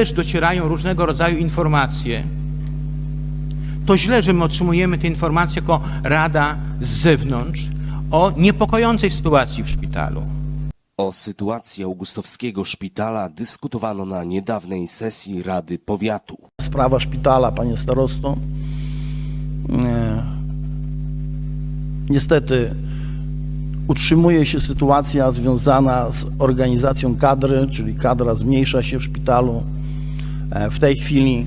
też docierają różnego rodzaju informacje, to źle, że my otrzymujemy te informacje jako Rada z zewnątrz o niepokojącej sytuacji w szpitalu. O sytuacji augustowskiego szpitala dyskutowano na niedawnej sesji Rady Powiatu. sprawa szpitala, panie starosto. E, Niestety utrzymuje się sytuacja związana z organizacją kadry, czyli kadra zmniejsza się w szpitalu. E, W tej chwili,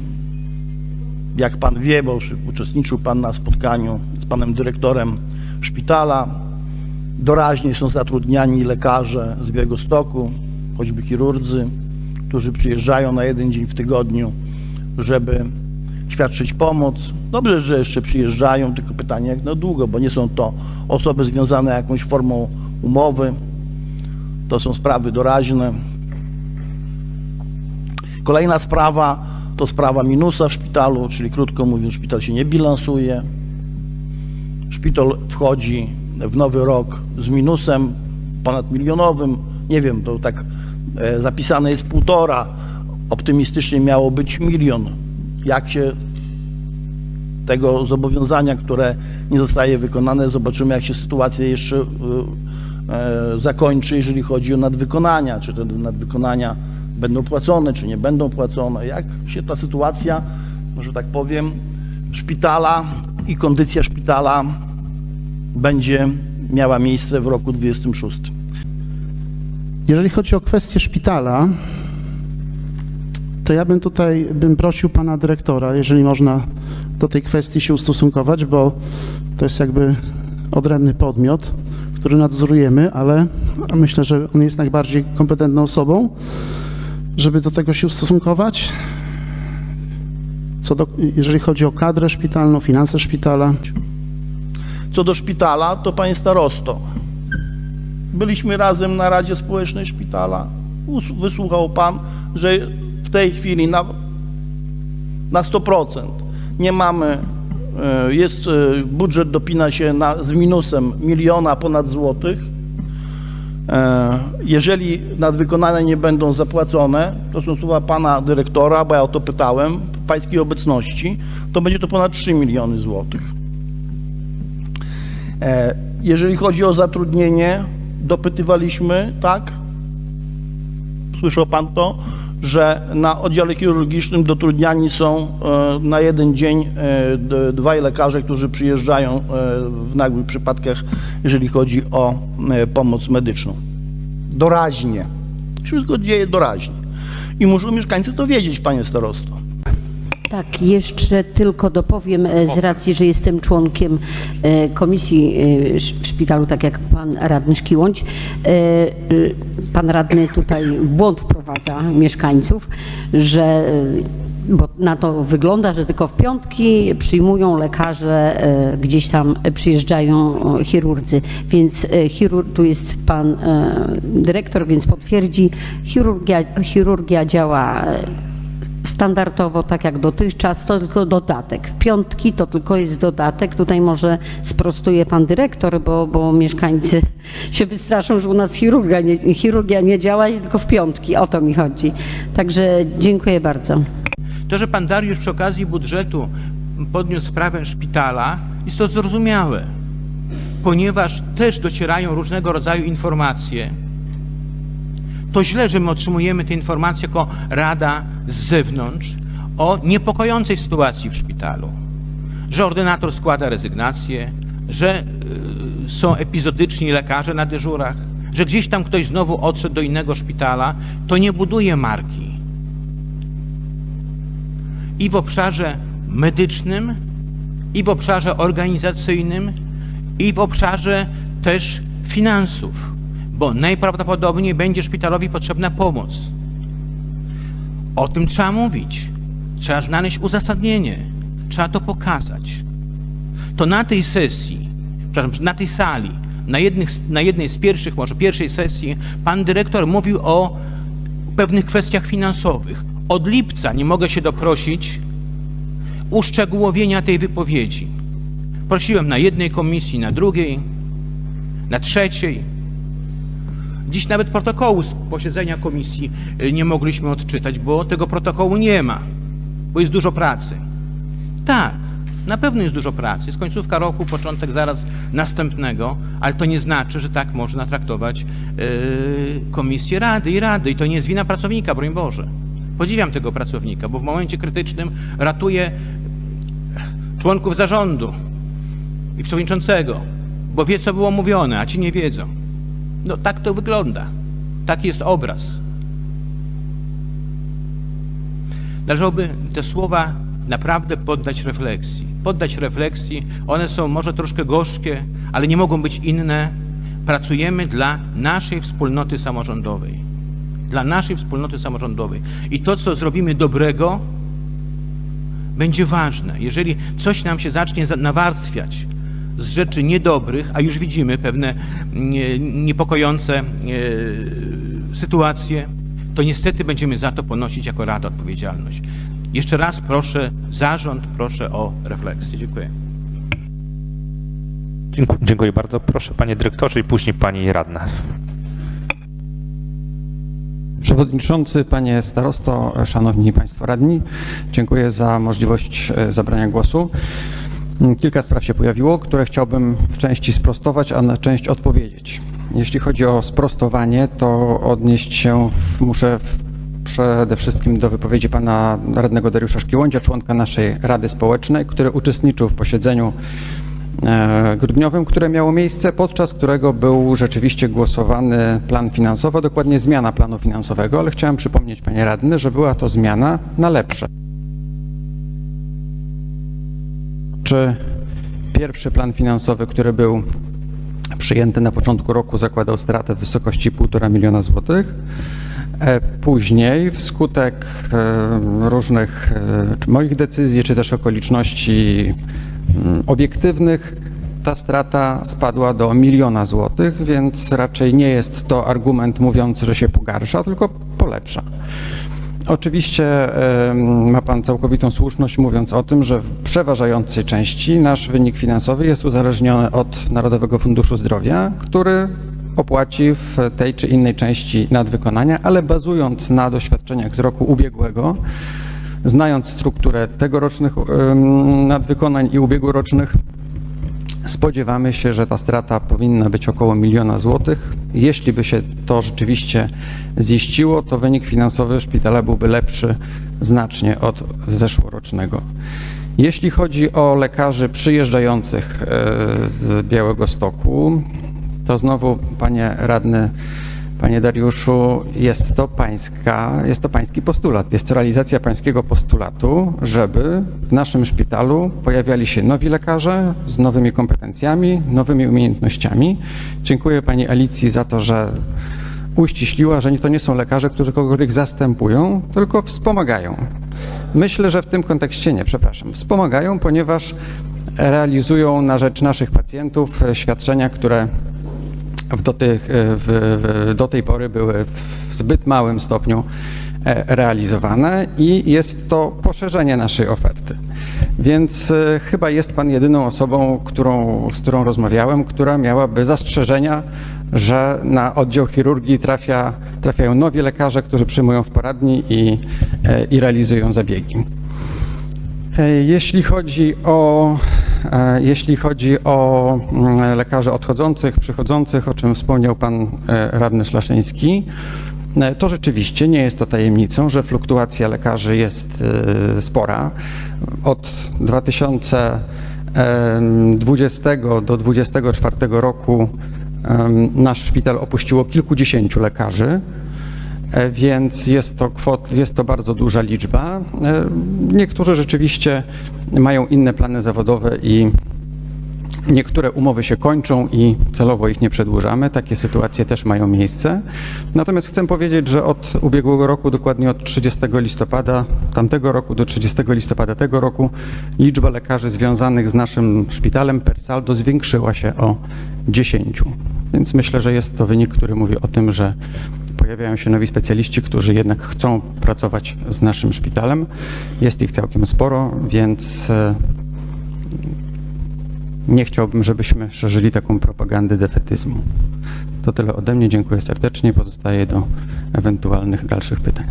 jak pan wie, bo uczestniczył pan na spotkaniu z panem dyrektorem szpitala, doraźnie są zatrudniani lekarze z Białegostoku, choćby chirurdzy, którzy przyjeżdżają na jeden dzień w tygodniu, żeby świadczyć pomoc. Dobrze, że jeszcze przyjeżdżają, tylko pytanie jak na długo, bo nie są to osoby związane jakąś formą umowy. To są sprawy doraźne. Kolejna sprawa to sprawa minusa w szpitalu, czyli krótko mówiąc, szpital się nie bilansuje. Szpital wchodzi w nowy rok z minusem ponad milionowym. Nie wiem, to tak e, zapisane jest półtora. Optymistycznie miało być milion. Jak się tego zobowiązania, które nie zostaje wykonane, zobaczymy, jak się sytuacja jeszcze e, e, zakończy, jeżeli chodzi o nadwykonania. Czy te nadwykonania będą płacone, czy nie będą płacone. Jak się ta sytuacja, że tak powiem, szpitala i kondycja szpitala będzie miała miejsce w roku 26. Jeżeli chodzi o kwestię szpitala, to ja bym tutaj bym prosił pana dyrektora, jeżeli można do tej kwestii się ustosunkować, bo to jest jakby odrębny podmiot, który nadzorujemy, ale myślę, że on jest najbardziej kompetentną osobą, żeby do tego się ustosunkować. Co do, jeżeli chodzi o kadrę szpitalną, finanse szpitala, Co do szpitala, to panie starosto, byliśmy razem na Radzie Społecznej Szpitala. Wysłuchał pan, że w tej chwili na, na 100% nie mamy, e, jest e, budżet dopina się na, z minusem miliona ponad złotych. E, Jeżeli nadwykonania nie będą zapłacone, to są słowa pana dyrektora, bo ja o to pytałem, w pańskiej obecności, to będzie to ponad 3 miliony złotych. E, Jeżeli chodzi o zatrudnienie, dopytywaliśmy, tak? Słyszał pan to, że na oddziale chirurgicznym dotrudniani są e, na jeden dzień e, dwaj lekarze, którzy przyjeżdżają e, w nagłych przypadkach, jeżeli chodzi o pomoc medyczną. Doraźnie. Wszystko dzieje doraźnie. I muszą mieszkańcy to wiedzieć, panie starosto. Tak, jeszcze tylko dopowiem e, z racji, że jestem członkiem e, komisji e, w szpitalu, tak jak pan radny Szkiłądź. E, Pan radny tutaj błąd wprowadza mieszkańców, że bo na to wygląda, że tylko w piątki przyjmują lekarze, gdzieś tam przyjeżdżają chirurdzy, więc e, chirur, tu jest pan dyrektor, więc potwierdzi, chirurgia, chirurgia działa standardowo, tak jak dotychczas, to tylko dodatek. W piątki to tylko jest dodatek. Tutaj może sprostuje pan dyrektor, bo, bo mieszkańcy się wystraszą, że u nas chirurgia nie, chirurgia nie działa, tylko w piątki. O to mi chodzi. Także dziękuję bardzo. To, że pan Dariusz przy okazji budżetu podniósł sprawę szpitala, jest to zrozumiałe, ponieważ też docierają różnego rodzaju informacje. To źle, że my otrzymujemy te informacje jako Rada z zewnątrz o niepokojącej sytuacji w szpitalu. Że ordynator składa rezygnację, że y, są epizodyczni lekarze na dyżurach, że gdzieś tam ktoś znowu odszedł do innego szpitala, to nie buduje marki. I w obszarze medycznym, i w obszarze organizacyjnym, i w obszarze też finansów, bo najprawdopodobniej będzie szpitalowi potrzebna pomoc. O tym trzeba mówić, trzeba znaleźć uzasadnienie, trzeba to pokazać. To na tej sesji, przepraszam, na tej sali, na, jednych, na jednej z pierwszych, może pierwszej sesji, pan dyrektor mówił o pewnych kwestiach finansowych. Od lipca nie mogę się doprosić uszczegółowienia tej wypowiedzi. Prosiłem na jednej komisji, na drugiej, na trzeciej. Dziś nawet protokołu z posiedzenia komisji y, nie mogliśmy odczytać, bo tego protokołu nie ma, bo jest dużo pracy. Tak, na pewno jest dużo pracy. Jest końcówka roku, początek zaraz następnego, ale to nie znaczy, że tak można traktować yy, komisję Rady i Rady. I to nie jest wina pracownika, broń Boże. Podziwiam tego pracownika, bo w momencie krytycznym ratuje członków zarządu i przewodniczącego, bo wie, co było mówione, a ci nie wiedzą. No tak to wygląda. Taki jest obraz. Należałoby te słowa naprawdę poddać refleksji. Poddać refleksji. One są może troszkę gorzkie, ale nie mogą być inne. Pracujemy dla naszej wspólnoty samorządowej. Dla naszej wspólnoty samorządowej. I to, co zrobimy dobrego, będzie ważne. Jeżeli coś nam się zacznie za- nawarstwiać z rzeczy niedobrych, a już widzimy pewne nie, niepokojące e, sytuacje, to niestety będziemy za to ponosić jako Rada odpowiedzialność. Jeszcze raz proszę zarząd, proszę o refleksję. Dziękuję. Dziękuję, dziękuję bardzo. Proszę panie dyrektorze i później pani radna. Przewodniczący, panie starosto, szanowni państwo radni, dziękuję za możliwość e, zabrania głosu. Mm, Kilka spraw się pojawiło, które chciałbym w części sprostować, a na część odpowiedzieć. Jeśli chodzi o sprostowanie, to odnieść się w, muszę w, przede wszystkim do wypowiedzi pana radnego Dariusza Szkiłądzia, członka naszej Rady Społecznej, który uczestniczył w posiedzeniu e, grudniowym, które miało miejsce, podczas którego był rzeczywiście głosowany plan finansowy, dokładnie zmiana planu finansowego, ale chciałem przypomnieć, panie radny, że była to zmiana na lepsze. Czy pierwszy plan finansowy, który był przyjęty na początku roku, zakładał stratę w wysokości 1,5 miliona złotych? E, Później, wskutek e, różnych e, moich decyzji, czy też okoliczności mm, obiektywnych, ta strata spadła do miliona złotych, więc raczej nie jest to argument mówiący, że się pogarsza, tylko polepsza. Oczywiście ma Pan całkowitą słuszność mówiąc o tym, że w przeważającej części nasz wynik finansowy jest uzależniony od Narodowego Funduszu Zdrowia, który opłaci w tej czy innej części nadwykonania, ale bazując na doświadczeniach z roku ubiegłego, znając strukturę tegorocznych nadwykonań i ubiegłorocznych, Spodziewamy się, że ta strata powinna być około miliona złotych. Jeśli by się to rzeczywiście ziściło, to wynik finansowy szpitala byłby lepszy znacznie od zeszłorocznego. Jeśli chodzi o lekarzy przyjeżdżających e, z Białego Stoku, to znowu, panie radny, Panie Dariuszu, jest to pańska, jest to pański postulat. Jest to realizacja pańskiego postulatu, żeby w naszym szpitalu pojawiali się nowi lekarze z nowymi kompetencjami, nowymi umiejętnościami. Dziękuję pani Alicji za to, że uściśliła, że to nie są lekarze, którzy kogokolwiek zastępują, tylko wspomagają. Myślę, że w tym kontekście nie, przepraszam. Wspomagają, ponieważ realizują na rzecz naszych pacjentów e, świadczenia, które do, tych, e, w, w, do tej pory były w zbyt małym stopniu e, realizowane i jest to poszerzenie naszej oferty. Więc e, chyba jest Pan jedyną osobą, którą, z którą rozmawiałem, która miałaby zastrzeżenia, że na oddział chirurgii trafia, trafiają nowi lekarze, którzy przyjmują w poradni i, i realizują zabiegi. Jeśli chodzi o, jeśli chodzi o mm, lekarzy odchodzących, przychodzących, o czym wspomniał pan e, radny Szlaszyński, e, to rzeczywiście nie jest to tajemnicą, że fluktuacja lekarzy jest e, spora. Od 2020 do 2024 roku nasz szpital opuściło kilkudziesięciu lekarzy. E, Więc jest to, kwot, jest to bardzo duża liczba. E, Niektórzy rzeczywiście mają inne plany zawodowe i niektóre umowy się kończą i celowo ich nie przedłużamy. Takie sytuacje też mają miejsce. Natomiast chcę powiedzieć, że od ubiegłego roku, dokładnie od 30 listopada tamtego roku do 30 listopada tego roku, liczba lekarzy związanych z naszym szpitalem per saldo zwiększyła się o 10. Więc myślę, że jest to wynik, który mówi o tym, że pojawiają się nowi specjaliści, którzy jednak chcą pracować z naszym szpitalem. Jest ich całkiem sporo, więc e, nie chciałbym, żebyśmy szerzyli taką propagandę defetyzmu. To tyle ode mnie. Dziękuję serdecznie. Pozostaję do ewentualnych dalszych pytań.